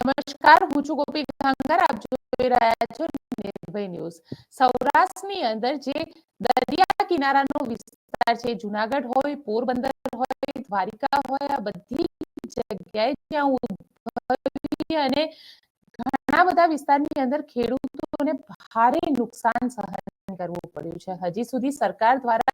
નમસ્કાર, હું છું ગોપી ગાંગર આપ જોઈ રહ્યા છો નિર્ભય ન્યૂઝ. સૌરાષ્ટ્રની અંદર જે દરિયા કિનારાનો વિસ્તાર છે, જુનાગઢ હોય, પોરબંદર હોય, દ્વારિકા હોય, આ બધી જગ્યાએ જ્યાં ઉદ્ભવી અને ઘણા બધા વિસ્તારની અંદર ખેડૂતોને ભારે નુકસાન સહન કરવું પડ્યું છે. હજી સુધી સરકાર દ્વારા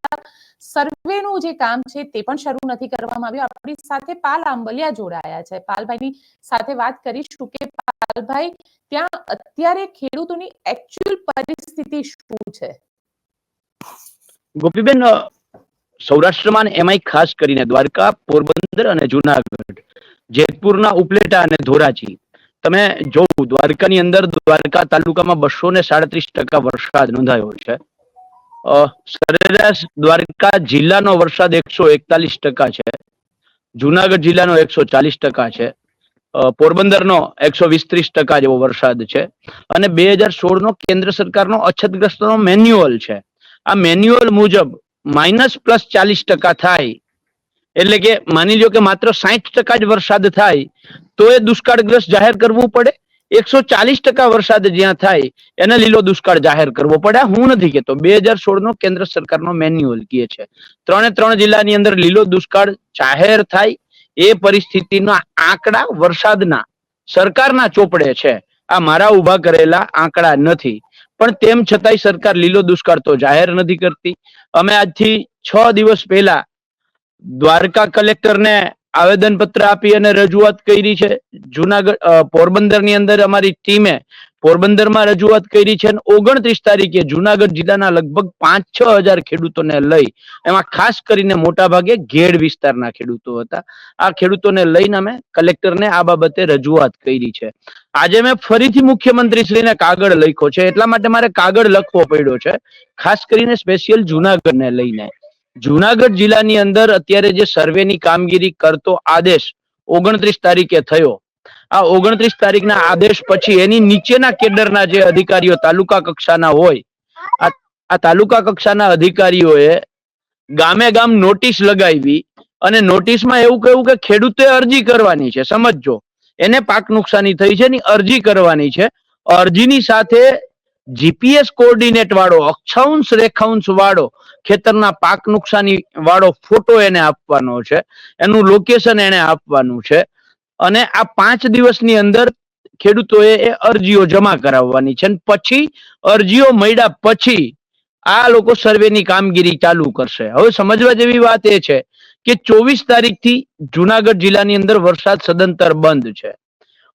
સર્વેનું જે કામ છે તે પણ શરૂ નથી કરવામાં આવ્યું. આપણી સાથે પાલ આંબલિયા જોડાયા છે. પાલભાઈની સાથે વાત કરીશું કે પાલભાઈ, ત્યાં અત્યારે ખેડૂતોની એકચ્યુઅલ પરિસ્થિતિ શું છે? ગોપીબેન, સૌરાષ્ટ્રમાં એમાંય ખાસ કરીને દ્વારકા, પોરબંદર અને જુનાગઢ, જેતપુરના ઉપલેટા અને ધોરાજી. તમે જોવું, દ્વારકાની અંદર દ્વારકા તાલુકામાં બસો ને સાડત્રીસ ટકા વરસાદ નોંધાયો છે. સરેરાશ દ્વારકા જિલ્લાનો વરસાદ એકસો એકતાલીસ ટકા છે. જુનાગઢ જિલ્લાનો એકસો ચાલીસ ટકા છે. પોરબંદરનો એકસો વીસ ટકા જેવો વરસાદ છે. અને બે હજાર સોળનો કેન્દ્ર સરકારનો અછતગ્રસ્તનો મેન્યુઅલ છે. આ મેન્યુઅલ મુજબ માઇનસ પ્લસ ચાલીસ ટકા થાય, એટલે કે માની લો કે માત્ર સાહીઠ ટકા જ વરસાદ થાય, તો એ દુષ્કાળગ્રસ્ત જાહેર કરવું પડે? એકસો ચાલીસ ટકા વરસાદ જ્યાં થાય, એને લીલો દુષ્કાળ જાહેર કરવો પડે. હું નથી કેતો બે હજાર સોળ નો કેન્દ્ર સરકારનો મેન્યુઅલ કહે છે. ત્રણે ત્રણ જિલ્લાની અંદર લીલો દુષ્કાળ જાહેર થાય. એ પરિસ્થિતિના આંકડા વરસાદના, સરકારના ચોપડે છે. આ મારા ઊભા કરેલા આંકડા નથી. પણ તેમ છતાંય સરકાર લીલો દુષ્કાળ તો જાહેર નથી કરતી. અમે આજથી છ દિવસ પહેલા દ્વારકા કલેક્ટરને આવેદન પત્ર આપી અને રજૂઆત કરી છે. જુનાગઢ પોરબંદર પોરબંદરની અંદર અમારી ટીમે પોરબંદરમાં રજૂઆત કરી છે અને ઓગણત્રીસ તારીખે જુનાગઢ જિલ્લાના લગભગ પાંચ છ હજાર ખેડૂતોને લઈ, એમાં ખાસ કરીને મોટા ભાગે ઘેડ વિસ્તારના ખેડૂતો હતા. આ ખેડૂતોને લઈને અમે કલેક્ટરને આ બાબતે રજૂઆત કરી છે. આજે મેં ફરીથી મુખ્યમંત્રી શ્રીને કાગળ લખ્યો છે. એટલા માટે મારે કાગળ લખવો પડ્યો છે, ખાસ કરીને સ્પેશિયલ જુનાગઢને લઈને. જુનાગઢ જિલ્લાની અંદર અત્યારે જે સર્વેની કામગીરી કરતો આદેશ ઓગણત્રીસ તારીખે થયો. આ ઓગણત્રીસ તારીખના આદેશ પછી એની નીચેના કેડરના જે અધિકારીઓ તાલુકા કક્ષાના હોય, આ તાલુકા કક્ષાના અધિકારીઓએ ગામે ગામ નોટિસ લગાવી અને નોટિસમાં એવું કહ્યું કે ખેડૂતે અરજી કરવાની છે, સમજજો. એને પાક નુકસાની થઈ છે એની અરજી કરવાની છે. અરજીની સાથે જીપીએસ કોર્ડિનેટ વાળો, અક્ષાંશ રેખાંશ વાળો ખેતરના પાક નુકસાની વાળો ફોટો એને આપવાનો છે. એનું લોકેશન એને આપવાનું છે. અને આ પાંચ દિવસની અંદર ખેડૂતોએ એ અરજીઓ જમા કરાવવાની છે પછી અરજીઓ મળ્યા પછી આ લોકો સર્વેની કામગીરી ચાલુ કરશે. હવે સમજવા જેવી વાત એ છે કે ચોવીસ તારીખથી જુનાગઢ જિલ્લાની અંદર વરસાદ સદંતર બંધ છે.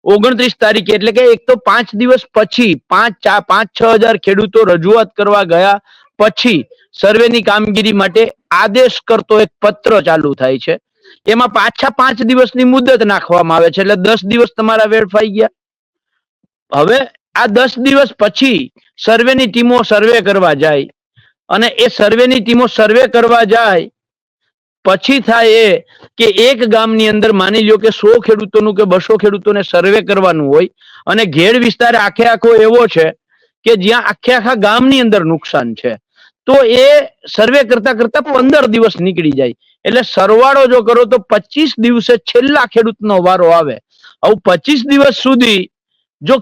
ઓગણત્રીસ તારીખે એટલે કે એક તો પાંચ દિવસ પછી પાંચ પાંચ, છ હજાર ખેડૂતો રજૂઆત કરવા ગયા પછી સર્વેની કામગીરી માટે આદેશ કરતો એક પત્ર ચાલુ થાય છે. એમાં પાછા પાંચ દિવસની મુદત નાખવામાં આવે છે એટલે દસ દિવસ તમારા વેડફાઈ ગયા. હવે આ દસ દિવસ પછી સર્વેની ટીમો સર્વે કરવા જાય અને એ સર્વેની ટીમો સર્વે કરવા જાય પછી થાય એ કે એક ગામની અંદર માની લ્યો કે સો ખેડૂતોનું કે બસો ખેડૂતોને સર્વે કરવાનું હોય અને ઘેડ વિસ્તાર આખે આખો એવો છે કે જ્યાં આખે આખા ગામની અંદર નુકસાન છે. તો એ સર્વે કરતા કરતા પંદર દિવસ નીકળી જાય. એટલે સરવાળો જો કરો તો પચીસ દિવસે છેલ્લા ખેડૂતનો વારો આવે. આવું પચીસ દિવસ સુધી જો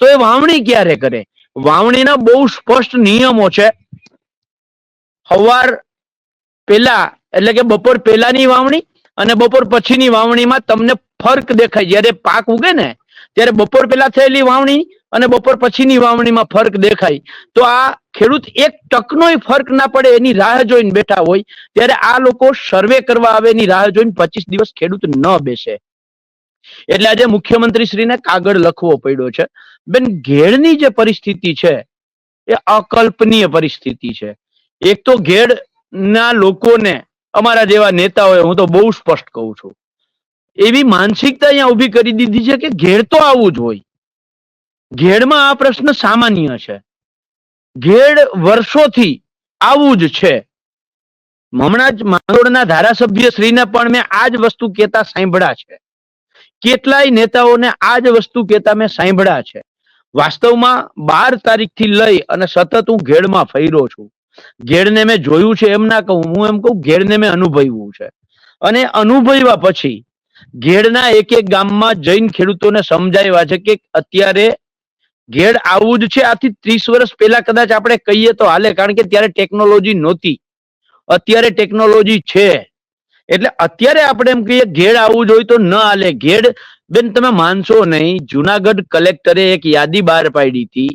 તો એ વાવણી ક્યારે કરે? વાવણીના બહુ સ્પષ્ટ નિયમો છે. સવાર પેલા એટલે કે બપોર પહેલાની વાવણી અને બપોર પછીની વાવણીમાં તમને ફર્ક દેખાય. જ્યારે પાક ઉગે ને, ત્યારે બપોર પહેલા થયેલી વાવણી અને બપોર પછીની વાવણીમાં ફરક દેખાય. તો આ ખેડૂત એક ટકનોય ફરક ના પડે એની રાહ જોઈને બેઠા હોય, ત્યારે આ લોકો સર્વે કરવા આવે એની રાહ જોઈને પચીસ દિવસ ખેડૂત ન બેસે. એટલે આજે મુખ્યમંત્રી શ્રીને કાગળ લખવો પડ્યો છે. બેન, ઘેડની જે પરિસ્થિતિ છે, એ અકલ્પનીય પરિસ્થિતિ છે. એક તો ઘેડ ના લોકોને, અમારા જેવા નેતાઓએ, હું તો બહુ સ્પષ્ટ કહું છું, એવી માનસિકતા અહીંયા ઊભી કરી દીધી છે કે ઘેડ તો આવું જ હોય. ઘેડમાં આ પ્રશ્ન સામાન્ય છે. ઘેડ વર્ષોથી આવું જ છે. હમણાં જ માંગરોળના ધારાસભ્ય શ્રીને પણ મેં આ જ વસ્તુ કહેતા સાંભળ્યા છે. કેટલાય નેતાઓને આ જ વસ્તુ કહેતા મેં સાંભળ્યા છે. વાસ્તવમાં બાર તારીખથી લઈ અને સતત હું ઘેડમાં ફર્યો છું. ઘેડને મેં જોયું છે એમ ના કહું, હું એમ કહું, ઘેડને મેં અનુભવ્યું છે. અને અનુભવ્યા પછી ઘેડના એક એક ગામમાં જૈન ખેડૂતોને સમજાવ્યા છે કે અત્યારે ઘેડ આવું જ છે, આથી ત્રીસ વર્ષ પહેલા કદાચ આપણે કહીએ તો હાલે, કારણ કે ત્યારે ટેકનોલોજી નહોતી. અત્યારે ટેકનોલોજી છે. એટલે અત્યારે આપણે એમ કહીએ, ઘેડ આવું જોઈએ તો ન હાલે. ઘેડ, બેન તમે માનશો નહીં, જુનાગઢ કલેક્ટરે એક યાદી બહાર પાડી હતી.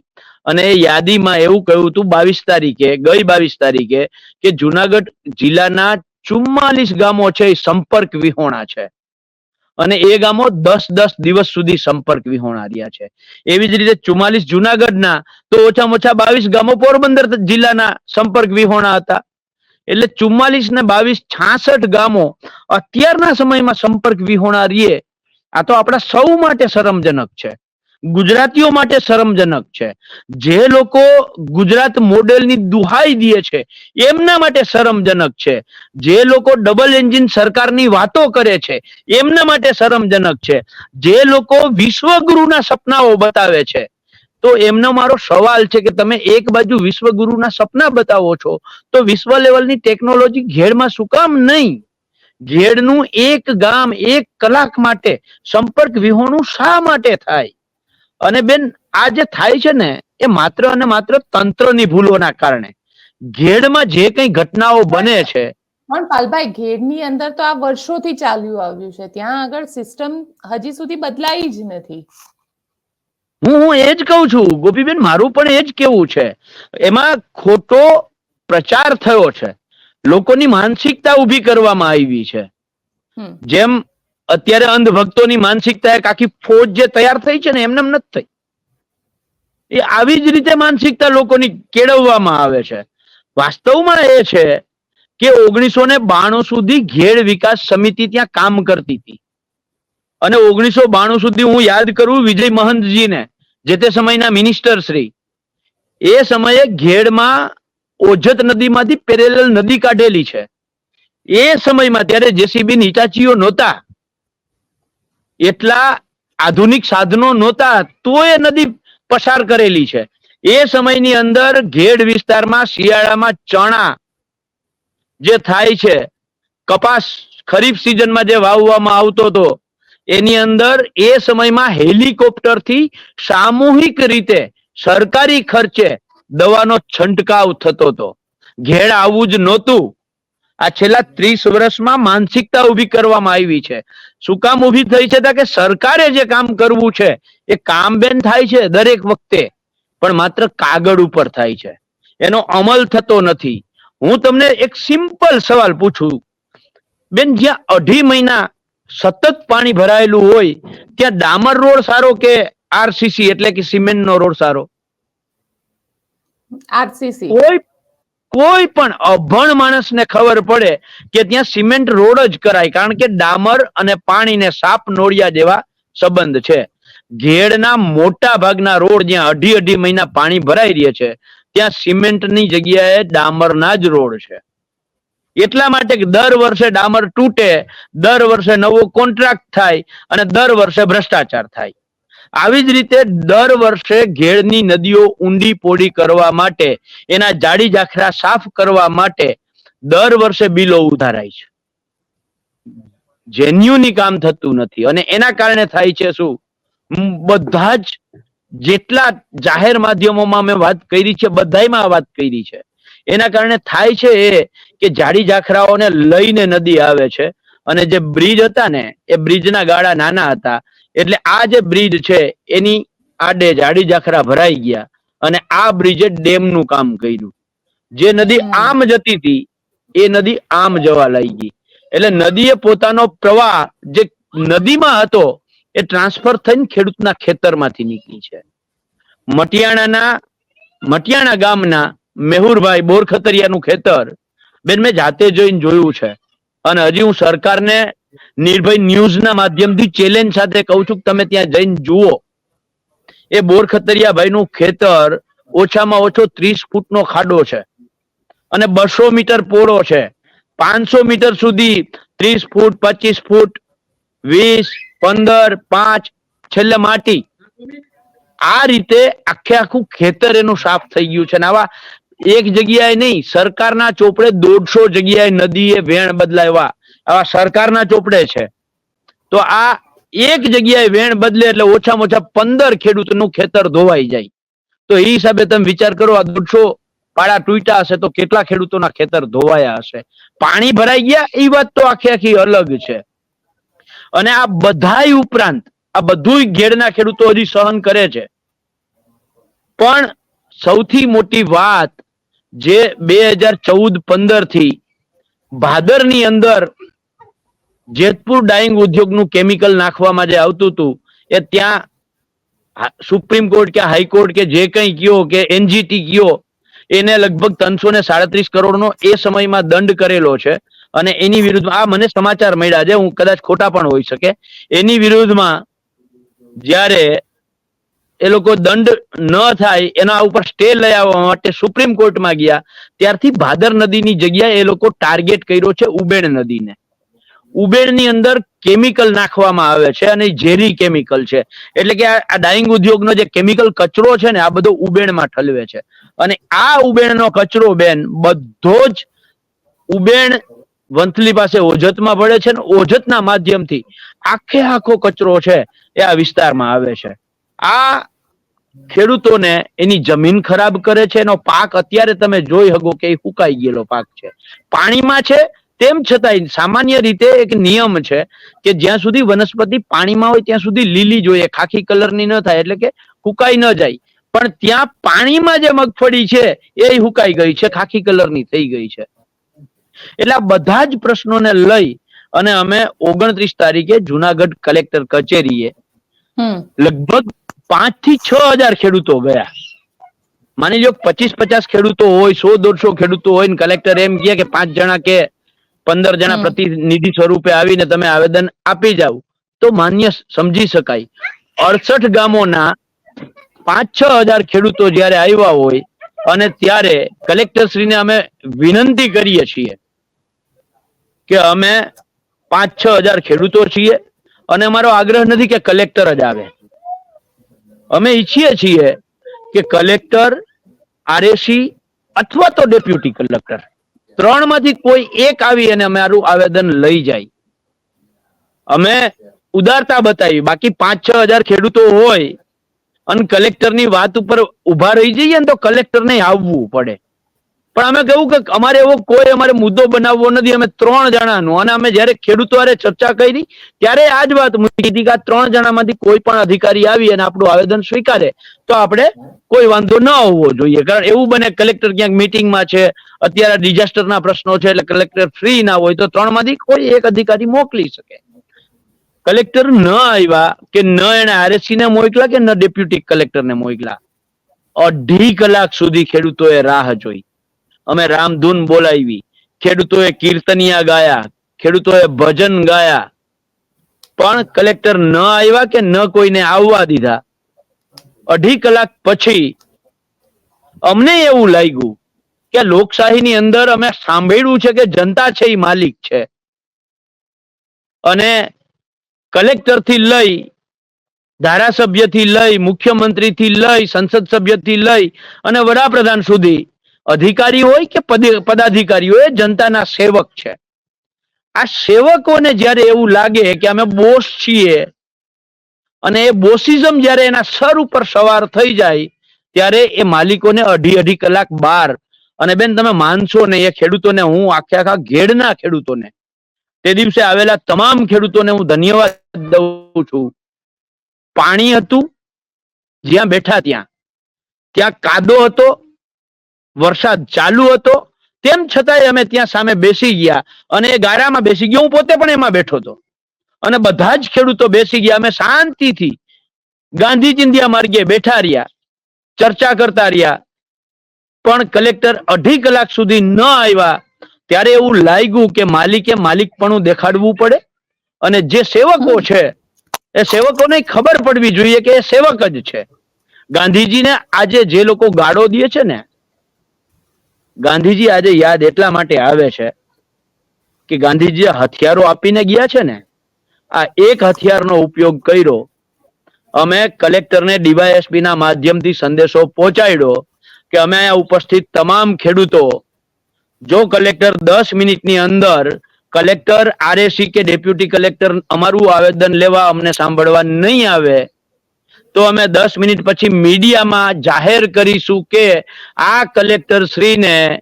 અને એ યાદીમાં એવું કહ્યું હતું બાવીસ તારીખે, ગઈ બાવીસ તારીખે, કે જુનાગઢ જિલ્લાના ચુમ્માલીસ ગામો છે, એ સંપર્ક વિહોણા છે. અને એ ગામો દસ દસ દિવસ સુધી સંપર્ક વિહોણા રહ્યા છે. એવી જ રીતે ચુમ્માલીસ જુનાગઢના તો ઓછામાં ઓછા બાવીસ ગામો પોરબંદર જિલ્લાના સંપર્ક વિહોણા હતા. એટલે ચુમ્માલીસ ને બાવીસ છાસઠ ગામો અત્યારના સમયમાં સંપર્ક વિહોણા રીએ આ તો આપણા સૌ માટે શરમજનક છે. ગુજરાતીઓ માટે શરમજનક છે. જે લોકો ગુજરાત મોડેલની દુહાઈ દે છે, એમના માટે શરમજનક છે. જે લોકો ડબલ એન્જિન સરકારની વાતો કરે છે, એમના માટે શરમજનક છે. જે લોકો વિશ્વગુરુના સપનાઓ બતાવે છે. તો એમનો મારો સવાલ છે કે તમે એક બાજુ વિશ્વગુરુના સપના બતાવો છો, તો વિશ્વ લેવલની ટેકનોલોજી ઘેડમાં શું કામ નહીં? ઘેડનું એક ગામ, એક કલાક માટે સંપર્ક વિહોણું શા માટે થાય? અને બેન આ જે થાય છે ને એ માત્ર અને માત્ર તંત્રની ભૂલોના કારણે. ઘેડમાં જે કઈ ઘટનાઓ બને છે પણ પાલભાઈ ઘેડની અંદર તો આ વર્ષોથી ચાલ્યું આવ્યું છે. ત્યાં આગળ સિસ્ટમ હજી સુધી બદલાઈ જ નથી. હું હું એ જ કહું છું. ગોપીબેન મારું પણ એ જ કેવું છે. એમાં ખોટો પ્રચાર થયો છે. લોકોની માનસિકતા ઊભી કરવામાં આવી છે. જેમ અત્યારે અંધભક્તોની માનસિકતા એક આખી ફોજ જે તૈયાર થઈ છે ને એમને એમ નથી થઈ. એ આવી જ રીતે માનસિકતા લોકોની કેળવવામાં આવે છે. વાસ્તવમાં એ છે કે ઓગણીસો ને બાણું સુધી ઘેડ વિકાસ સમિતિ ત્યાં કામ કરતી હતી. અને ઓગણીસો બાણું સુધી હું યાદ કરું વિજય મહંતજીને, જે તે સમયના મિનિસ્ટર શ્રી. એ સમયે ઘેડમાં ઓજત નદીમાંથી પેરેલલ નદી કાઢેલી છે. એ સમયમાં ત્યારે જેસીબી નીચાચીઓ નહોતા એટલા આધુનિક સાધનો નહોતા તો એ નદી પસાર કરેલી છે. એ સમયની અંદર ઘેડ વિસ્તારમાં શિયાળામાં ચણા જે થાય છે, કપાસ ખરીફ સિઝનમાં જે વાવવામાં આવતો હતો, એની અંદર એ સમયમાં હેલિકોપ્ટરથી સામૂહિક રીતે સરકારી ખર્ચે દવાનો છંટકાવ થતો હતો. ઘેડ આવું જ નહોતું. આ છેલ્લા ત્રીસ વર્ષમાં માનસિકતા ઊભી કરવામાં આવી છે. શું કામ ઊભી થઈ છે? કે સરકારે જે કામ કરવું છે એ કામ બેન થાય છે દરેક વખતે પણ માત્ર કાગળ ઉપર થાય છે. એનો અમલ થતો નથી. હું તમને એક સિમ્પલ સવાલ પૂછું. બેન જ્યાં અઢી મહિના સતત પાણી ભરાયેલું હોય ત્યાં ડામર રોડ સારો કે આરસીસી? એટલે કે સિમેન્ટનો રોડ સારો? આરસીસી. કોઈ કોઈ પણ અભણ માણસને ખબર પડે કે ત્યાં સિમેન્ટ રોડ જ કરાય. કારણ કે ડામર અને પાણીને સાપ નોળિયા જેવા સંબંધ છે. ઘેડના મોટા ભાગના રોડ જ્યાં અઢી અઢી મહિના પાણી ભરાઈ રહે છે, ત્યાં સિમેન્ટની જગ્યાએ ડામરના જ રોડ છે. એટલા માટે દર વર્ષે ડામર તૂટે, દર વર્ષે નવો કોન્ટ્રાક્ટ થાય અને દર વર્ષે ભ્રષ્ટાચાર થાય. આવી જ રીતે દર વર્ષે ઘેડની નદીઓ ઊંડી પોડી કરવા માટે, એના જાડી જાખરા સાફ કરવા માટે દર વર્ષે બિલો ઉધારાય છે. જેન્યુની કામ થતું નથી અને એના કારણે થાય છે શું? બધા જ જેટલા જાહેર માધ્યમોમાં મેં વાત કરી છે, બધાયમાં આ વાત કરી છે. એના કારણે થાય છે એ કે જાડી જાખરાઓને લઈને નદી આવે છે અને જે બ્રિજ હતા ને, એ બ્રિજના ગાળા નાના હતા. એટલે આ જે બ્રિજ છે એની આડે જાડી જાખરા ભરાઈ ગયા અને આ બ્રિજે ડેમનું કામ કર્યું. જે નદી આમ જતી હતી એ નદી આમ જવા લાગી. એટલે નદીએ પોતાનો પ્રવાહ જે નદીમાં હતો એ ટ્રાન્સફર થઈને ખેડૂતના ખેતરમાંથી નીકળી છે. મટિયાણાના મટિયાણા ગામના મેહુરભાઈ બોરખતરિયાનું ખેતર બેન મેં જાતે જોઈને જોયું છે. અને હજી હું સરકારને નિર્ભય ન્યૂઝના માધ્યમથી ચેલેન્જ સાથે કહું છું તમે ત્યાં જઈને જુઓ. એ બોરખતરિયા ભાઈનું ખેતર ઓછામાં ઓછો ત્રીસ ફૂટનો ખાડો છે અને બસો મીટર પોળો છે. પાંચસો મીટર સુધી ત્રીસ ફૂટ, પચીસ ફૂટ, વીસ, પંદર, પાંચ, છેલ્લે માટી. આ રીતે આખે આખું ખેતર એનું સાફ થઈ ગયું છે ને આવા એક જગ્યાએ નહીં, સરકારના ચોપડે દોઢસો જગ્યાએ નદીએ વેણ બદલાવ્યા. આવા સરકારના ચોપડે છે. તો આ એક જગ્યાએ વેણ બદલે એટલે ઓછામાં ઓછા પંદર ખેડૂતનું ખેતર ધોવાઈ જાય. તો એ હિસાબે તમે વિચાર કરો, આ દોઢસો પાડા તૂટ્યા હશે તો કેટલા ખેડૂતોના ખેતર ધોવાયા હશે? પાણી ભરાઈ ગયા, એ વાત તો આખી આખી અલગ છે. અને આ બધાય ઉપરાંત, આ બધુંય ઘેડના ખેડૂતો હજી સહન કરે છે. પણ સૌથી મોટી વાત, જે બે હજાર ચૌદ પંદરથી ભાદરની અંદર જેતપુર ડાઈંગ ઉદ્યોગનું કેમિકલ નાખવામાં જે આવતું હતું, એ ત્યાં સુપ્રીમ કોર્ટ કે હાઈકોર્ટ કે જે કંઈ કયો કે એનજીટી કયો, એને લગભગ ત્રણસો ને સાડત્રીસ કરોડનો એ સમયમાં દંડ કરેલો છે. અને એની વિરુદ્ધમાં, આ મને સમાચાર મળ્યા છે, હું કદાચ ખોટા પણ હોઈ શકે. એની વિરુદ્ધમાં જ્યારે એ લોકો દંડ ન થાય, એના ઉપર સ્ટે લઈ આવવા માટે સુપ્રીમ કોર્ટમાં ગયા, ત્યારથી ભાદર નદીની જગ્યાએ એ લોકો ટાર્ગેટ કર્યો છે, ઉબેણ નદીને. ઉબેણની અંદર કેમિકલ નાખવામાં આવે છે અને ઝેરી કેમિકલ છે. એટલે કે આ ડાઈંગ ઉદ્યોગનો જે કેમિકલ કચરો છે ને, આ બધો ઉબેણમાં ઠલવે છે. અને આ ઉબેણનો કચરો, બેન, બધો જ ઉબેણ વંથલી પાસે ઓજતમાં પડે છે ને, ઓજતના માધ્યમથી આખે આખો કચરો છે એ આ વિસ્તારમાં આવે છે. આ ખેડૂતોને એની જમીન ખરાબ કરે છે, એનો પાક અત્યારે તમે જોઈ શકો કે એ ફૂંકાઈ ગયેલો પાક છે. પાણીમાં છે તેમ છતાંય સામાન્ય રીતે એક નિયમ છે કે જ્યાં સુધી વનસ્પતિ પાણીમાં હોય ત્યાં સુધી લીલી જોઈએ ખાખી કલરની ન થાય એટલે કે ફૂંકાઈ ન જાય. પણ ત્યાં પાણીમાં જે મગફળી છે એ હુકાઈ ગઈ છે ખાખી કલરની થઈ ગઈ છે. એટલે આ બધા જ પ્રશ્નોને લઈ અને અમે ઓગણત્રીસ તારીખે જુનાગઢ કલેક્ટર કચેરીએ લગભગ પાંચથી છ હજાર ખેડૂતો ગયા. માની લો પચીસ પચાસ ખેડૂતો હોય સો દોઢસો ખેડૂતો હોય ને કલેક્ટર એમ કહે કે પાંચ જણા કે પંદર જણા પ્રતિનિધિ સ્વરૂપે આવીને તમે આવેદન આપી જાવ તો માન્ય સમજી શકાય. અડસઠ ગામોના પાંચ છ હજાર ખેડૂતો જ્યારે આવ્યા હોય અને ત્યારે કલેક્ટર શ્રીને અમે વિનંતી કરીએ છીએ કે અમે પાંચ છ હજાર ખેડૂતો છીએ અને અમારો આગ્રહ નથી કે કલેક્ટર જ આવે. અમે ઈચ્છીએ છીએ કે કલેક્ટર આરએસી અથવા તો ડેપ્યુટી કલેક્ટર ત્રણમાંથી કોઈ એક આવી અને અમારું આવેદન લઈ જાય. અમે ઉદારતા બતાવી. બાકી પાંચ, છ હજાર ખેડૂતો હોય અને કલેક્ટરની વાત ઉપર ઊભા રહી જઈએ ને તો કલેક્ટરને આવવું પડે. પણ અમે કહ્યું કે અમારે એવો કોઈ અમારે મુદ્દો બનાવવો નથી. અમે ત્રણ જણાનો અને અમે જ્યારે ખેડૂતો ચર્ચા કરી, ત્યારે આ જ વાત મૂકી હતી કે આ ત્રણ જણામાંથી કોઈ પણ અધિકારી આવી અને આપણું આવેદન સ્વીકારે, તો આપણે કોઈ વાંધો ન હોવો જોઈએ. કારણ એવું બને કલેક્ટર ક્યાંક મિટિંગમાં છે, અત્યારે ડિઝાસ્ટરના પ્રશ્નો છે એટલે કલેક્ટર ફ્રી ના હોય તો ત્રણમાંથી કોઈ એક અધિકારી મોકલી શકે. કલેક્ટર ન આવ્યા કે ન એને આરએસસી ને મોકલા કે ન ડેપ્યુટી કલેક્ટરને મોકલા, અઢી કલાક સુધી ખેડૂતોએ રાહ જોઈ. અમે રામધૂન બોલાવી ખેડૂતોએ કીર્તનિયા ગાયા, ખેડૂતોએ ભજન ગાયા. પણ કલેક્ટર ન આવ્યા કે ન કોઈને આવવા દીધા? અઢી કલાક પછી અમને એવું લાગ્યું કે લોકશાહીની અંદર અમે સાંભળ્યું છે કે જનતા છે એ માલિક છે. અને કલેક્ટરથી લઈ, ધારાસભ્યથી લઈ, મુખ્યમંત્રીથી લઈ, સંસદ સભ્યથી લઈ અને વડાપ્રધાન સુધી અધિકારી હોય કે પદે- પદાધિકારી હોય જનતાના સેવક છે. આ સેવકોને જ્યારે એવું લાગે કે અમે બોસ છીએ અને એ બોસિઝમ જ્યારે એના સર ઉપર સવાર થઈ જાય, ત્યારે એ માલિકોને અઢી અઢી કલાક બાર, અને બેન તમે માનશો ને એ ખેડૂતોને હું આખે આખા ઘેડના ખેડૂતોને, તે દિવસે આવેલા તમામ ખેડૂતોને હું ધન્યવાદ દઉં છું. પાણી હતું, જ્યાં બેઠા ત્યાં. ત્યાં કાદો હતો વરસાદ ચાલુ હતો. તેમ છતાંય અમે ત્યાં સામે બેસી ગયા અને એ ગારામાં બેસી ગયો. હું પોતે પણ એમાં બેઠો હતો. અને બધા જ ખેડૂતો બેસી ગયા. અમે શાંતિથી ગાંધી ચિંધિયા માર્ગે બેઠા રહ્યા. ચર્ચા કરતા રહ્યા. પણ કલેક્ટર અઢી કલાક સુધી ન આવ્યા. ત્યારે એવું લાગ્યું કે માલિકે માલિકપણું દેખાડવું પડે. અને જે સેવકો છે, એ સેવકોને ખબર પડવી જોઈએ કે એ સેવક જ છે. ગાંધીજીને આજે જે લોકો ગાળો દે છે ને ગાંધીજી આજે યાદ એટલા માટે આવે છે કે ગાંધીજી હથિયારો આપીને ગયા છે ને, આ એક હથિયારનો ઉપયોગ કર્યો. અમે કલેક્ટરને ડીવાયએસપી ના માધ્યમથી સંદેશો પહોંચાડ્યો કે અમે અહીંયા ઉપસ્થિત તમામ ખેડૂતો, જો કલેક્ટર દસ મિનિટની અંદર કલેક્ટર, આરએસી કે ડેપ્યુટી કલેક્ટર અમારું આવેદન લેવા અમને સાંભળવા નહીં આવે તો અમે દસ મિનિટ પછી મીડિયામાં જાહેર કરીશું કે આ કલેક્ટર શ્રીને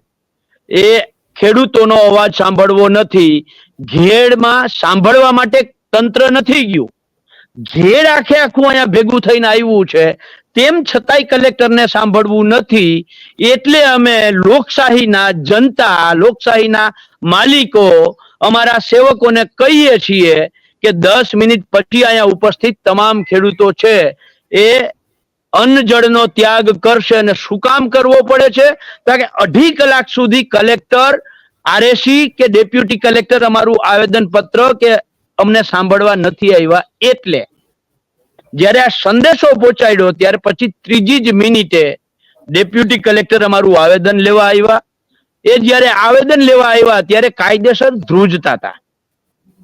એ ખેડૂતોનો અવાજ સાંભળવો નથી. ઘેડમાં સાંભળવા માટે તંત્ર નથી ગયું. ઘેડ આખે આખું અહીંયા ભેગું થઈને આવ્યું છે. તેમ છતાંય કલેક્ટરને સાંભળવું નથી. એટલે અમે લોકશાહીના જનતા, લોકશાહીના માલિકો, અમારા સેવકોને કહીએ છીએ કે દસ મિનિટ પછી અહીંયા ઉપસ્થિત તમામ ખેડૂતો છે. એ અન્ન જળનો ત્યાગ કરશે અને શું કામ કરવો પડે છે? કારણ કે અઢી કલાક સુધી કલેક્ટર આરએસી કે ડેપ્યુટી કલેક્ટર અમારું આવેદન પત્ર કે અમને સાંભળવા નથી આવ્યા એટલે જ્યારે આ સંદેશો પહોંચાડ્યો ત્યારે પછી ત્રીજી જ મિનિટે ડેપ્યુટી કલેક્ટર અમારું આવેદન લેવા આવ્યા. એ જ્યારે આવેદન લેવા આવ્યા ત્યારે કાયદેસર ધ્રુજતા હતા.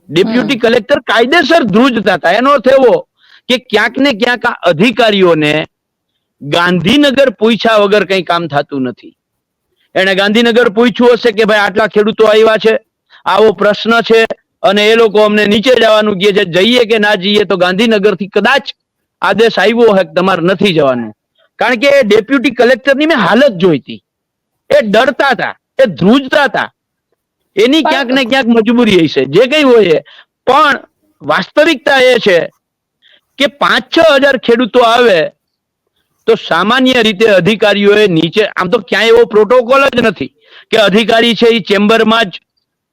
ડેપ્યુટી કલેક્ટર કાયદેસર ધ્રુજતા હતા. એનો અર્થ એવો કે ક્યાંક ને ક્યાંક આ અધિકારીઓને ગાંધીનગર પૂછ્યા વગર કંઈ કામ થતું નથી. એને ગાંધીનગર પૂછ્યું હશે કે ભાઈ આટલા ખેડૂતો આવ્યા છે, આવો પ્રશ્ન છે, અને એ લોકો અમને નીચે જવાનું કહે છે, જઈએ કે ના જઈએ તો ગાંધીનગરથી કદાચ આદેશ આવ્યો હોય તમારે નથી જવાનું. કારણ કે ડેપ્યુટી કલેક્ટરની મેં હાલત જોઈતી. એ ડરતા હતા, એ ધ્રુજતા હતા. એની ક્યાંક ને ક્યાંક મજબૂરી હશે, જે કઈ હોય. પણ વાસ્તવિકતા એ છે કે પાંચ છ હજાર ખેડૂતો આવે, તો સામાન્ય રીતે અધિકારીઓએ નીચે, આમ તો ક્યાંય એવો પ્રોટોકોલ જ નથી કે અધિકારી છે એ ચેમ્બરમાં જ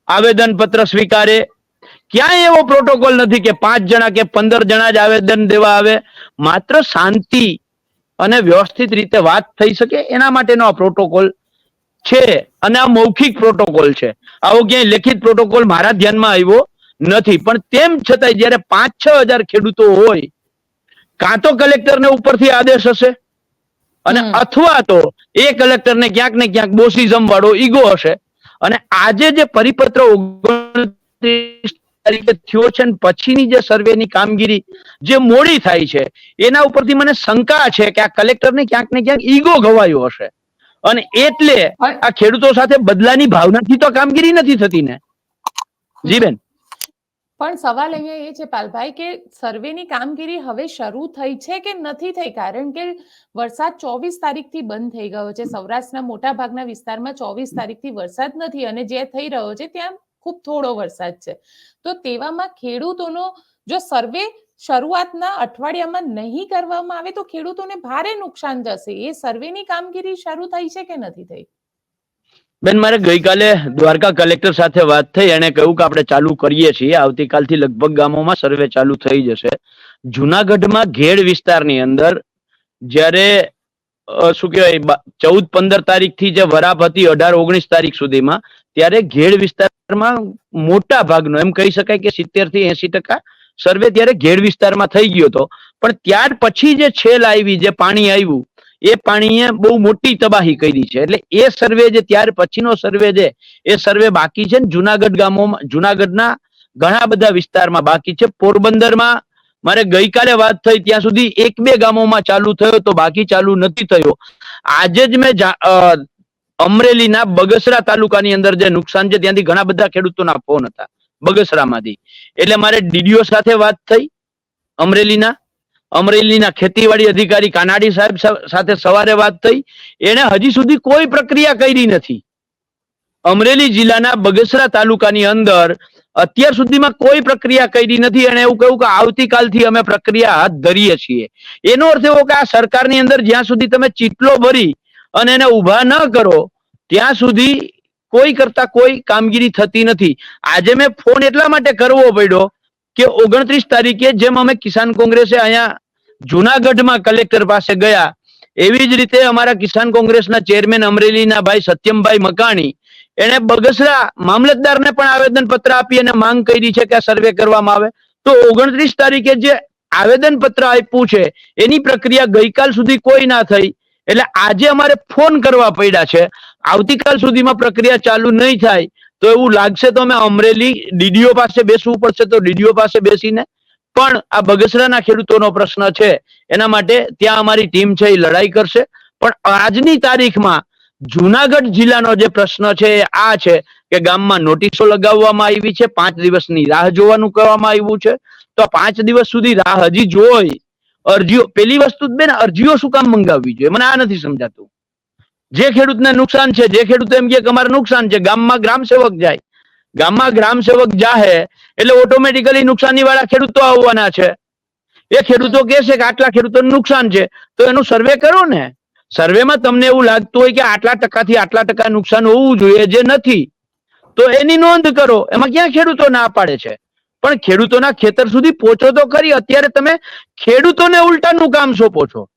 આવેદન પત્ર સ્વીકારે. ક્યાંય એવો પ્રોટોકોલ નથી કે પાંચ જણા કે પંદર જણા જ આવેદન દેવા આવે. માત્ર શાંતિ અને વ્યવસ્થિત રીતે વાત થઈ શકે એના માટેનો આ પ્રોટોકોલ છે અને આ મૌખિક પ્રોટોકોલ છે. આવો ક્યાંય લેખિત પ્રોટોકોલ મારા ધ્યાનમાં આવ્યો નથી. પણ તેમ છતાંય જ્યારે પાંચ છ હજાર ખેડૂતો હોય કાં તો કલેક્ટરને ઉપરથી આદેશ હશે? અને અથવા તો એ કલેક્ટરને ક્યાંક ને ક્યાંક બોસિઝમ વાળો ઈગો હશે. અને આજે જે પરિપત્ર ઓગણત્રીસ તારીખે થયો છે પછીની જે સર્વેની કામગીરી જે મોડી થાય છે એના ઉપરથી મને શંકા છે કે આ કલેક્ટરને ક્યાંક ને ક્યાંક ઈગો ગવાયો હશે. અને એટલે આ ખેડૂતો સાથે બદલાની ભાવનાથી તો કામગીરી નથી થતી ને. જી બેન. પણ સવાલ અહીંયા એ છે, પાલભાઈ, કે સર્વેની કામગીરી હવે શરૂ થઈ છે કે નથી થઈ? કારણ કે વરસાદ ચોવીસ તારીખથી બંધ થઈ ગયો છે. સૌરાષ્ટ્રના મોટા ભાગના વિસ્તારમાં ચોવીસ તારીખથી વરસાદ નથી અને જે થઈ રહ્યો છે, ત્યાં ખૂબ થોડો વરસાદ છે. તો તેવામાં ખેડૂતોનો જો સર્વે શરૂઆતના અઠવાડિયામાં નહીં કરવામાં આવે તો ખેડૂતોને ભારે નુકસાન જશે. એ સર્વેની કામગીરી શરૂ થઈ છે કે નથી થઈ? બેન, મારે ગઈકાલે દ્વારકા કલેક્ટર સાથે વાત થઈ એણે કહ્યું કે આપણે ચાલુ કરીએ છીએ. આવતીકાલથી લગભગ ગામોમાં સર્વે ચાલુ થઈ જશે. જુનાગઢમાં ઘેડ વિસ્તારની અંદર જ્યારે શું કહેવાય ચૌદ પંદર તારીખથી જે વરાપ હતી, અઢાર ઓગણીસ તારીખ સુધીમાં, ત્યારે ઘેડ વિસ્તારમાં મોટા ભાગનો, એમ કહી શકાય કે સિત્તેરથી એસી ટકા સર્વે ત્યારે ઘેડ વિસ્તારમાં થઈ ગયો હતો. પણ ત્યાર પછી જે છેલ આવી, જે પાણી આવ્યું એ પાણીએ બહુ મોટી તબાહી કરી છે. એટલે એ સર્વે જે ત્યાર પછીનો સર્વે છે એ સર્વે બાકી છે ને જુનાગઢ ગામોમાં, જુનાગઢના ઘણા બધા વિસ્તારમાં બાકી છે. પોરબંદરમાં મારે ગઈકાલે વાત થઈ, ત્યાં સુધી એક બે ગામોમાં ચાલુ થયો તો બાકી ચાલુ નથી થયો. આજે જ મેં અમરેલીના બગસરા તાલુકાની અંદર જે નુકસાન છે, ત્યાંથી ઘણા બધા ખેડૂતોના ફોન હતા બગસરામાંથી. એટલે મારે ડીડીઓ સાથે વાત થઈ, અમરેલીના. અમરેલીના ખેતીવાડી અધિકારી કાનાડી સાહેબ સાથે સવારે વાત થઈ. એને હજી સુધી કોઈ પ્રક્રિયા કરી નથી. અમરેલી જિલ્લાના બગસરા તાલુકાની અંદર અત્યાર સુધીમાં કોઈ પ્રક્રિયા કરી નથી અને એવું કહ્યું કે આવતીકાલથી અમે પ્રક્રિયા હાથ ધરીએ છીએ. એનો અર્થ એવો કે આ સરકારની અંદર જ્યાં સુધી તમે ચીટલો ભરી અને એને ઊભા ન કરો, ત્યાં સુધી કોઈ કરતા કોઈ કામગીરી થતી નથી. આજે મેં ફોન એટલા માટે કરવો પડ્યો કે ઓગણત્રીસ તારીખે જેમ અમે કિસાન કોંગ્રેસે અહીંયા જુનાગઢમાં કલેક્ટર પાસે ગયા, એવી જ રીતે અમારા કિસાન કોંગ્રેસના ચેરમેન અમરેલીના ભાઈ સત્યમભાઈ મકાણી, એણે બગસરા મામલતદારને પણ આવેદન પત્ર આપી અને માંગ કરી છે કે આ સર્વે કરવામાં આવે. તો ઓગણત્રીસ તારીખે જે આવેદન પત્ર આપ્યું છે, એની પ્રક્રિયા ગઈકાલ સુધી કોઈ ના થઈ. એટલે આજે અમારે ફોન કરવા પડ્યા છે. આવતીકાલ સુધીમાં પ્રક્રિયા ચાલુ નહીં થાય. તો એવું લાગશે તો અમે અમરેલી ડીડીઓ પાસે બેસવું પડશે તો ડીડીઓ પાસે બેસીને. પણ આ બગસરાના ખેડૂતોનો પ્રશ્ન છે. એના માટે ત્યાં અમારી ટીમ છે, એ લડાઈ કરશે. પણ આજની તારીખમાં જુનાગઢ જિલ્લાનો જે પ્રશ્ન છે આ છે કે ગામમાં નોટિસો લગાવવામાં આવી છે, પાંચ દિવસની રાહ જોવાનું કહેવામાં આવ્યું છે. તો પાંચ દિવસ સુધી રાહ હજી જોઈ. અરજીઓ, પેલી વસ્તુ જ બેન, અરજીઓ શું કામ મંગાવવી જોઈએ? મને આ નથી સમજાતું. જે ખેડૂતને નુકસાન છે, જે ખેડૂત એમ કે અમારે નુકસાન છે, ગામમાં ગ્રામ સેવક જાય. ગામમાં ગ્રામ સેવક જાહે, એટલે ઓટોમેટિકલી નુકસાની વાળા ખેડૂતો આવવાના છે. એ ખેડૂતો કે છે કે આટલા ખેડૂતોને નુકસાન છે. તો એનું સર્વે કરો ને. સર્વેમાં તમને એવું લાગતું હોય કે આટલા ટકાથી આટલા ટકા નુકસાન હોવું જોઈએ જે નથી. તો એની નોંધ કરો. એમાં ક્યાં ખેડૂતો ના પાડે છે? પણ ખેડૂતોના ખેતર સુધી પહોંચો તો ખરી. અત્યારે તમે ખેડૂતોને ઉલટાનું કામ સોંપો છો.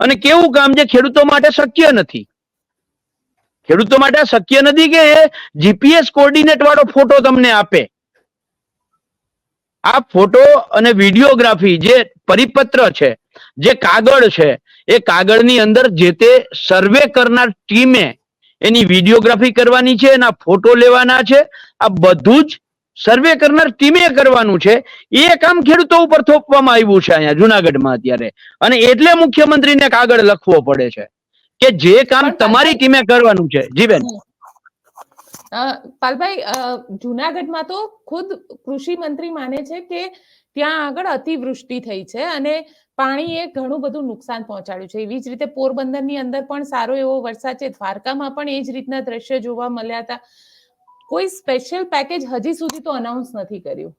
અને કેવું કામ? જે ખેડૂતો માટે શક્ય નથી. ખેડૂતો માટે શક્ય નથી કે જીપીએસ કોર્ડિનેટ વાળો ફોટો તમને આપે. આ ફોટો અને વિડીયોગ્રાફી જે પરિપત્ર છે, જે કાગળ છે, એ કાગળની અંદર જે તે સર્વે કરનાર ટીમે એની વિડીયોગ્રાફી કરવાની છે, એના ફોટો લેવાના છે, આ બધું જ સર્વે કરનાર ટીમે કરવાનું છે. એ કામ ખેડૂતો ઉપર થોપવામાં આવ્યું છે અહીંયા જુનાગઢમાં અત્યારે. અને એટલે મુખ્યમંત્રીને કાગળ લખવો પડે છે. કે જે કામ પણ તમારી ટીમે કરવાનું છે? જી બેન પાલભાઈ જુનાગઢમાં તો ખુદ કૃષિ મંત્રી માને છે કે ત્યાં આગળ અતિવૃષ્ટિ થઈ છે અને પાણીએ ઘણું બધું નુકસાન પહોંચાડ્યું છે. એવી જ રીતે પોરબંદરની અંદર પણ સારો એવો વરસાદ છે. દ્વારકામાં પણ એ જ રીતના દ્રશ્ય જોવા મળ્યા હતા. કોઈ સ્પેશિયલ પેકેજ હજી સુધી તો અનાઉન્સ નથી કર્યું.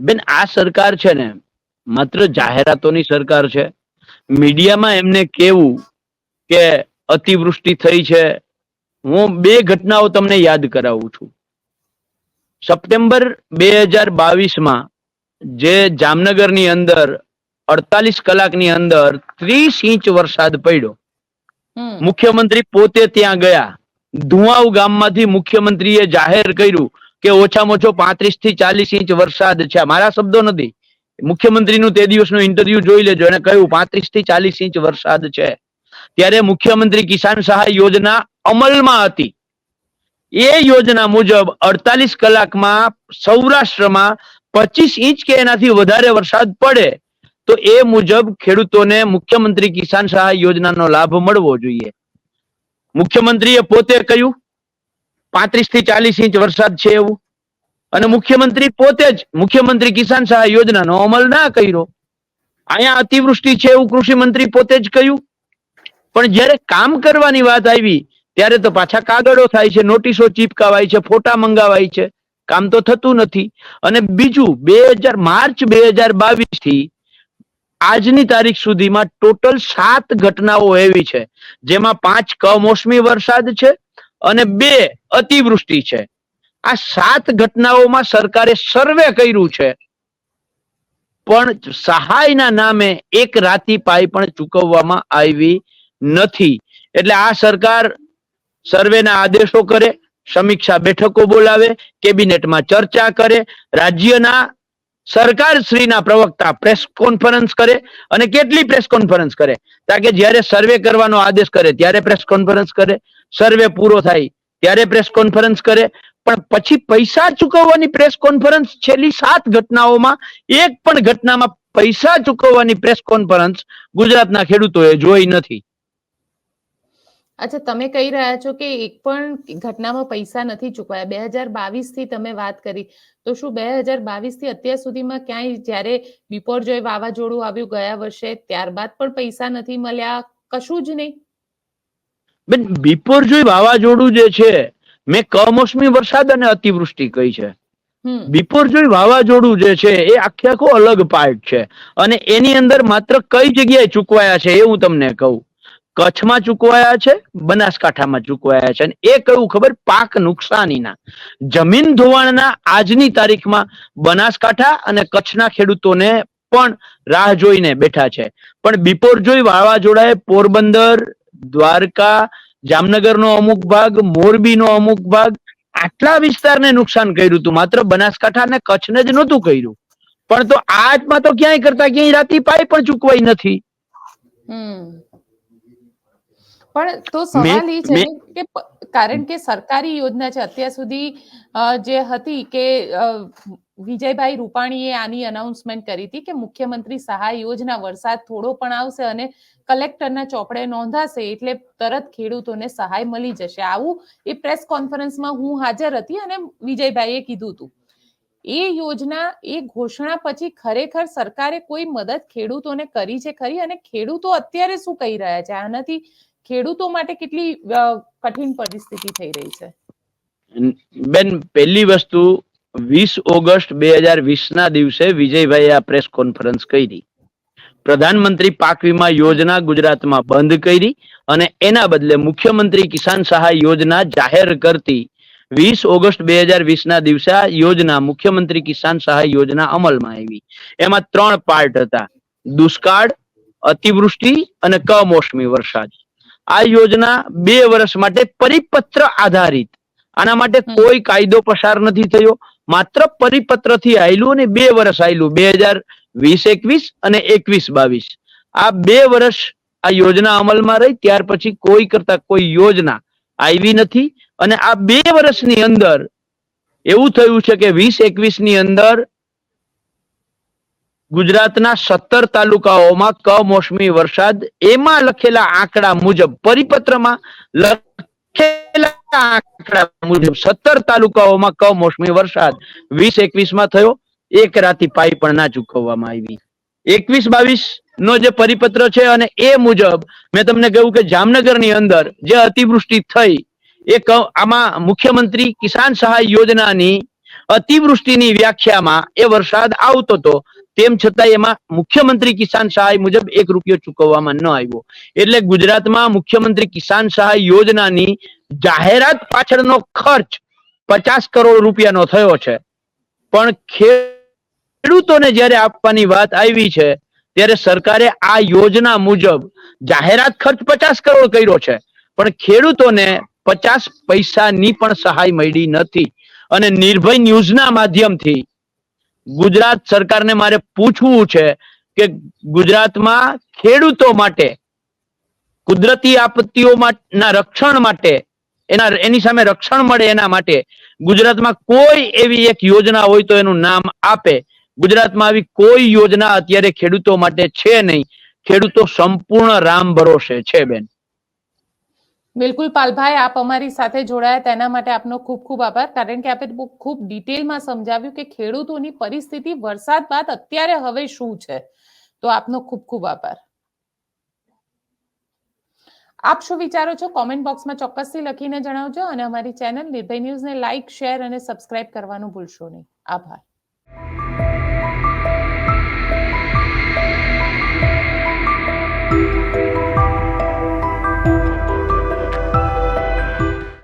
બેન આ સરકાર છે ને માત્ર જાહેરાતોની સરકાર છે. મીડિયામાં એમને કેવું કે અતિવૃષ્ટિ થઈ છે હું બે ઘટનાઓ તમને યાદ કરાવું છું. સપ્ટેમ્બર બે હજાર બાવીસમાં જે જામનગરની અંદર અડતાલીસ કલાકની અંદર ત્રીસ ઇંચ વરસાદ પડ્યો. મુખ્યમંત્રી પોતે ત્યાં ગયા. ધુઆવ ગામમાંથી મુખ્યમંત્રીએ જાહેર કર્યું કે ઓછામાં ઓછો પાંત્રીસથી ચાલીસ ઇંચ વરસાદ છે. મારા શબ્દો નથી. મુખ્યમંત્રીનું તે દિવસનું ઇન્ટરવ્યુ જોઈ લેજો. એને કહ્યું પાંત્રીસથી ચાલીસ ઇંચ વરસાદ છે. ત્યારે મુખ્યમંત્રી કિસાન સહાય યોજના અમલમાં હતી. એ યોજના મુજબ અડતાલીસ કલાકમાં સૌરાષ્ટ્રમાં પચીસ ઇંચ કે એનાથી વધારે વરસાદ પડે, તો એ મુજબ ખેડૂતોને મુખ્યમંત્રી કિસાન સહાય યોજનાનો લાભ મળવો જોઈએ. મુખ્યમંત્રીએ પોતે કહ્યું પાંત્રીસથી ચાલીસ ઇંચ વરસાદ છે એવું. અને મુખ્યમંત્રી પોતે જ મુખ્યમંત્રી કિસાન સહાય યોજનાનો અમલ ના કર્યો. અહીંયા અતિવૃષ્ટિ છે એવું કૃષિ મંત્રી પોતે જ કહ્યું. પણ જ્યારે કામ કરવાની વાત આવી, ત્યારે તો પાછા કાગળો થાય છે, નોટિસો ચીપકાવાય છે, ફોટા મંગાવાય છે. કામ તો થતું નથી. અને બીજું બે હજાર માર્ચ બે હજાર બાવીસથી આજની તારીખ સુધીમાં ટોટલ સાત ઘટનાઓ એવી છે, જેમાં પાંચ કમોસમી વરસાદ છે અને બે અતિવૃષ્ટિ છે. આ સાત ઘટનાઓમાં સરકારે સર્વે કર્યું છે. પણ સહાયના નામે એક રાતી પાઈ પણ ચૂકવવામાં આવી નથી. એટલે આ સરકાર સર્વેના આદેશો કરે, સમીક્ષા બેઠકો બોલાવે, કેબિનેટમાં ચર્ચા કરે, રાજ્યના સરકાર શ્રીના પ્રવક્તા પ્રેસ કોન્ફરન્સ કરે અને કેટલી પ્રેસ કોન્ફરન્સ કરે? તાકે જ્યારે સર્વે કરવાનો આદેશ કરે, ત્યારે પ્રેસ કોન્ફરન્સ કરે, સર્વે પૂરો થાય, ત્યારે પ્રેસ કોન્ફરન્સ કરે. પણ પછી પૈસા ચૂકવવાની પ્રેસ કોન્ફરન્સ છેલ્લી સાત ઘટનાઓમાં, એક પણ ઘટનામાં પૈસા ચૂકવવાની પ્રેસ કોન્ફરન્સ ગુજરાતના ખેડૂતોએ જોઈ નથી. અચ્છા તમે કહી રહ્યા છો કે એક પણ ઘટનામાં પૈસા નથી ચૂકવાયા. બે હજાર બાવીસથી તમે વાત કરી. તો શું બે હજાર બાવીસથી અત્યાર સુધીમાં ક્યાંય જ્યારે બિપોરજોય વાવાઝોડું આવ્યું ગયા વર્ષે ત્યારબાદ પણ પૈસા નથી મળ્યા? કશું જ નહીં. બેન બિપોરજોય વાવાઝોડું જે છે મેં કમોસમી વરસાદ અને અતિવૃષ્ટિ કહી છે. બિપોરજોય વાવાઝોડું જે છે એ આખે આખો અલગ પાર્ટ છે. અને એની અંદર માત્ર કઈ જગ્યાએ ચૂકવાયા છે એ હું તમને કહું. કચ્છમાં ચૂકવાયા છે, બનાસકાંઠામાં ચૂકવાયા છે. અને એ કયું ખબર? પાક નુકસાનીના. જમીન ધોવાણના આજની તારીખમાં બનાસકાંઠા અને કચ્છના ખેડૂતોને પણ રાહ જોઈને બેઠા છે. પણ બિપોરજોય વાવાઝોડાએ પોરબંદર, દ્વારકા, જામનગરનો અમુક ભાગ, મોરબીનો અમુક ભાગ, આટલા વિસ્તારને નુકસાન કર્યું હતું. માત્ર બનાસકાંઠા અને કચ્છને જ નહોતું કર્યું. પણ તો આજમાં તો ક્યાંય કરતા ક્યાંય રાતી પાય પણ ચૂકવાઈ નથી. પણ તો સવાલ એ છે કે કારણ કે સરકારી યોજના છે અત્યાર સુધી જે હતી કે વિજયભાઈ રૂપાણીએ આની અનાઉન્સમેન્ટ કરી હતી કે મુખ્યમંત્રી સહાય યોજના વરસાદ થોડો પણ આવશે અને કલેક્ટરના ચોપડે નોંધાશે એટલે તરત ખેડૂતોને સહાય મળી જશે. આવું એ પ્રેસ કોન્ફરન્સમાં હું હાજર હતી અને વિજયભાઈએ કીધું હતું. એ યોજના એ ઘોષણા પછી ખરેખર સરકારે કોઈ મદદ ખેડૂતોને કરી છે ખરી? અને ખેડૂતો અત્યારે શું કહી રહ્યા છે? આનાથી ખેડૂતો માટે કેટલી કઠિન પરિસ્થિતિ થઈ રહી છે? બેન, પહેલી વસ્તુ, વીસ ઓગસ્ટ બે હજાર ના દિવસે વિજયભાઈએ આ પ્રેસ કોન્ફરન્સ કરી. પ્રધાનમંત્રી પાક વીમા યોજના ગુજરાતમાં બંધ કરી અને એના બદલે મુખ્યમંત્રી કિસાન સહાય યોજના જાહેર કરતી. વીસ ઓગસ્ટ બે હજાર વીસ ના દિવસે આ યોજના મુખ્યમંત્રી કિસાન સહાય યોજના અમલમાં આવી. એમાં ત્રણ પાર્ટ હતા. દુષ્કાળ, અતિવૃષ્ટિ અને કમોસમી વરસાદ. આ યોજના બે વર્ષ માટે પરિપત્ર આધારિત. આના માટે કોઈ કાયદો પસાર નથી થયો. માત્ર પરિપત્રથી આવેલું અને બે વર્ષ આવેલું બે હજાર વીસ એકવીસ અને એકવીસ બાવીસ. આ બે વર્ષ આ યોજના અમલમાં રહી. ત્યાર પછી કોઈ કરતા કોઈ યોજના આવી નથી. અને આ બે વર્ષની અંદર એવું થયું છે કે વીસ એકવીસની અંદર ગુજરાતના સત્તર તાલુકાઓમાં કમોસમી વરસાદ. એમાં લખેલા આંકડા મુજબ, પરિપત્રમાં લખેલા આંકડા મુજબ સત્તર તાલુકાઓમાં કમોસમી વરસાદ. વીસ એકવીસમાં થયો. એક રાતી પાઈ પણ ના ચૂકવવામાં આવી. એકવીસ બાવીસ નો જે પરિપત્ર છે અને એ મુજબ મેં તમને કહ્યું કે જામનગરની અંદર જે અતિવૃષ્ટિ થઈ, એ આમાં મુખ્યમંત્રી કિસાન સહાય યોજનાની અતિવૃષ્ટિની વ્યાખ્યામાં એ વરસાદ આવતો હતો તેમ છતાં એમાં મુખ્યમંત્રી કિસાન સહાય મુજબ એક રૂપિયો ચૂકવવામાં ન આવ્યો. એટલે ગુજરાતમાં મુખ્યમંત્રી કિસાન સહાય યોજનાની જાહેરાત પાછળનો ખર્ચ પચાસ કરોડ રૂપિયાનો થયો છે. પણ ખેડૂતોને જ્યારે આપવાની વાત આવી છે, ત્યારે સરકારે આ યોજના મુજબ જાહેરાત ખર્ચ પચાસ કરોડ કર્યો છે. પણ ખેડૂતોને પચાસ પૈસાની પણ સહાય મળી નથી. અને નિર્ભય ન્યૂઝના માધ્યમથી ગુજરાત સરકારને મારે પૂછવું છે કે ગુજરાતમાં ખેડૂતો માટે, કુદરતી આપત્તિઓના રક્ષણ માટે, એના, એની સામે રક્ષણ મળે એના માટે ગુજરાતમાં કોઈ એવી એક યોજના હોય તો એનું નામ આપે. ગુજરાતમાં આવી કોઈ યોજના અત્યારે ખેડૂતો માટે છે નહીં. ખેડૂતો સંપૂર્ણ રામ ભરોસે છે બેન. બિલકુલ પાલભાઈ, આપ અમારી સાથે જોડાયા, તેના માટે આપનો ખૂબ ખૂબ આભાર. કારણ કે આપે ખૂબ ડિટેલમાં સમજાવ્યું કે ખેડૂતોની પરિસ્થિતિ વરસાદ બાદ અત્યારે હવે શું છે. તો આપનો ખૂબ ખૂબ આભાર. આપ શું વિચારો છો? કોમેન્ટ બોક્સમાં ચોક્કસથી લખીને જણાવજો અને અમારી ચેનલ નિર્ભય ન્યૂઝને લાઇક શેર અને સબસ્ક્રાઇબ કરવાનું ભૂલશો નહીં. આભાર.